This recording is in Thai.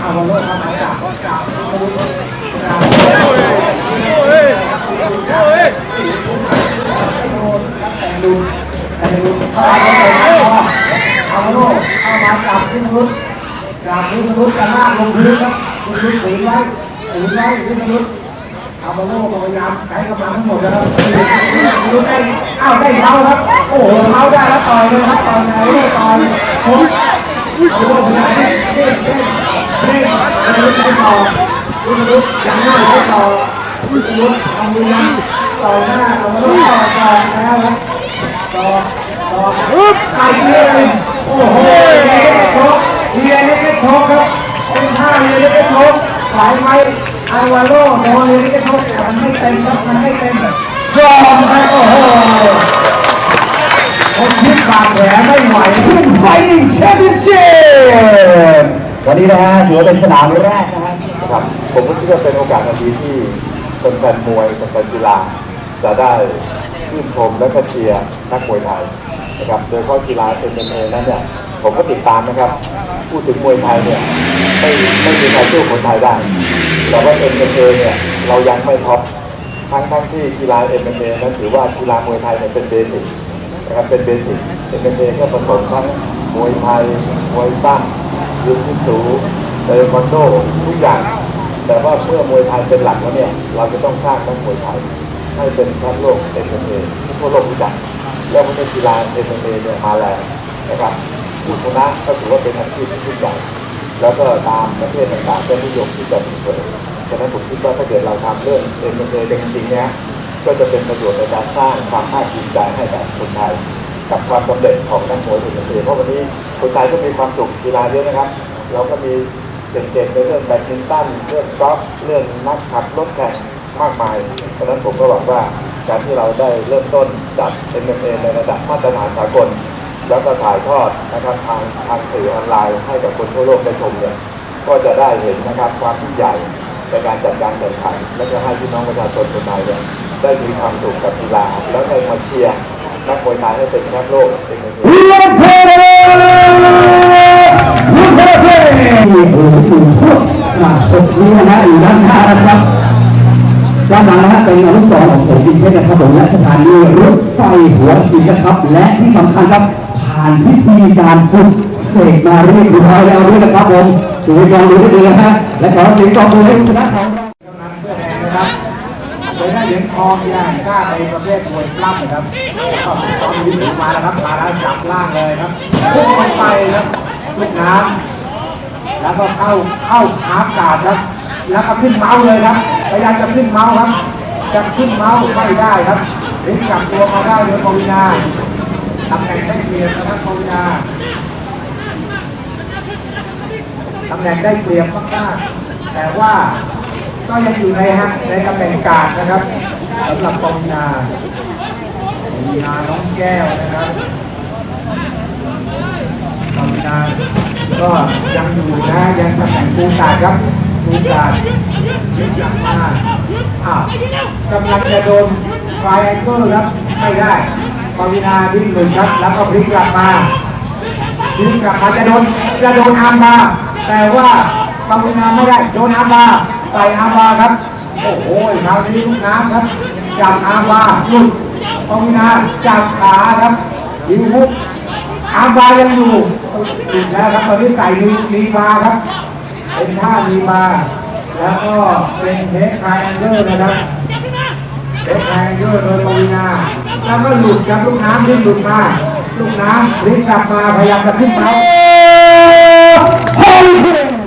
เอาบอลโลกเข้ามาจากจากไม่รู้แต่ดูแต่ดูเข้ามาเอาบอลโลกเข้ามาจับที่มนุษย์จับที่มนุษย์กันลากลงพื้นครับมนุษย์ถือไว้ถือไว้ที่มนุษย์เอามาโลกพยายามใช้กำลังทั้งหมดนะครับดูได้อ้าวได้เท้าครับ โอ้โหเท้าได้แล้วต่อยเลยครับต่อยไหนต่อยผมเอาโล กไปเด้งเด้งเด้ต่อคุณรุษยังหน้าไปต่อคุณรุษเอามือยันต่อยหน้าเอามาโลกต่อต่อนะครับต่อต่อไปเลยโอ้โหเล็กโชกเชียร์เล็กโชกครับเป็นท่าเรือเล็กโชกสายไม้อาวาโลโดนเลยที่เขาแต่มันไม่เต็มครับมันไม่เต็มยอมครับโอ้โหผมคิดบาดแผลไม่ไหวทีมไฟติ้งแชมเปี้ยนชิพ วันนี้นะฮะถือว่าเป็นสนามแรกนะฮะครับผมก็คิดว่าเป็นโอกาสทันทีที่คนแฟนมวยคนแฟนกีฬาจะได้ชื่นชมและก็เชียร์นักมวยไทยนะครับโดยเฉพาะกีฬาเอ็มเอ็มเอนั้นเนี่ยผมก็ติดตามนะครับพูดถึงมวยไทยเนี่ยไม่ไม่มีใครสู้คนไทยได้แต่ว่าเอ็มเอ็มเอเนี่ยเรายังไม่ท็อปทั้งทั้งที่กีฬาเอ็มเอ็มเอนั้นถือว่ากีฬามวยไทยเนี่ยเป็นเบสิกนะครับเป็นเบสิกเอ็มเอ็มเอก็ผสมทั้งมวยไทยมวยปั้ม ยิมยิสูเทควันโดทุกอย่าง แต่ว่าเมื่อมวยไทยเป็นหลักแล้วเนี่ย เราจะต้องสร้างนักมวยไทยให้เป็นแชมป์โลกเอ็มเอ็มเอที่ทั่วโลกรู้จักแล้วมันเป็นกีฬาเอ็มเอ็มเอเนี่ยมาแรงนะครับผู้ชนะก็ถือว่าเป็นอาชีพที่ยิ่งใหญ่แล้วก็ตามประเทศต่างๆก็นิยมที่จะมีเผยฉะนั้นผมคิดว่าถ้าเกิดเราทำเรื่องเอ็มเอ็มเอเป็นจริงๆเนี่ยก็จะเป็นประโยชน์ในการสร้างความภาคภูมิใจให้กับคนไทย กับความสำเร็จของนักมวยเอ็มเอ็มเอเพราะวันนี้ คนไทยก็มีความสุขกีฬาเยอะนะครับ เราก็มีเก่งๆในเรื่องแบดมินตันเรื่องกอล์ฟเรื่องนักขับรถแข่งมากมายเพราะฉะนั้นผมก็หวังว่าการที่เราได้เริ่มต้นจัด MMA ในระดับมาตรฐานสากล แล้วก็ถ่ายทอดนะครับทางทางสื่อออนไลน์ให้กับคนทั่วโลกได้ชมเนี่ยก็จะได้เห็นนะครับความยิ่งใหญ่ในการจัดการแข่งขัน และก็ให้พี่น้องประชาชนคนไทยเนี่ยได้มีความสุขกับกีฬาแล้วได้มาเชียร์นักมวยไทยให้เป็นแชมป์โลกเลือดเเลือดเพลนี่โอ้โหถึงพวกศพนี้นะฮะอยู่ด้านหน้านะครับด้านหลังนะฮะเป็นอนุสรณ์ของผมอินเพชรนะครับผมและสถานีรถไฟหัวหินนะครับ และที่สำคัญครับผ่านพิธีการปลุกเสกมาเรียบร้อยแล้วด้วยนะครับผมช่วยลองดูให้ดีนะฮะและขอเสียงปรบมือให้ชนะของ เคยได้เหรียญทองกีฬาแห่าในประเภทมวยปล้ำครับก็ตอนนี้ถึงมาแล้วครับมาแล้วจับล่างเลยครับพุ่งลงไปครับลูกน้ำแล้วก็เข้าเข้าหากาดครับ แล้วก็ขึ้นเมาส์เลยครับพยายามจะขึ้นเมาส์ครับ จะขึ้นเมาส์ไม่ได้ครับถึงกลับตัวมาได้โดยปวินาตำแหน่งได้เปรียบนะครับปวินาตำแหน่งได้เปรียบมากๆแต่ว่า ก็ยังอยู่ในฮะในตำแหน่งกาดนะครับสำหรับปวีนาปวีนาน้องแก้วนะครับปวีนาก็ยังอยู่นะยังตำแหน่งปูกาดครับปูกาดยึดหลังมาอ้าวกำลังจะโดนไฟแองเกิลครับไม่ได้ปวีนาดิ้นหนึ่งครับแล้วก็พลิกกลับมายิงกลับมาจะโดนจะโดนอามาแต่ว่าบางวินาไม่ได้โดนอามา ใส่อามาครับ โอ้โหคราวนี้ลูกน้ำครับ จับอามาหยุดบางวินาจับขาครับยิงมุกอามายังอยู่ติดแล้วครับตอนนี้ใส่ลีลีมาครับ เป็นท่าลีมาแล้วก็เป็นเทคไคแอนเดอร์นะครับเด็กแรงเยอะโดยปวีนาแล้วก็หลุดกับลูกน้ำที่หลุดมาลูกน้ำพลิกลับมาพยายามจะขึ้นเมาฮอลลีเ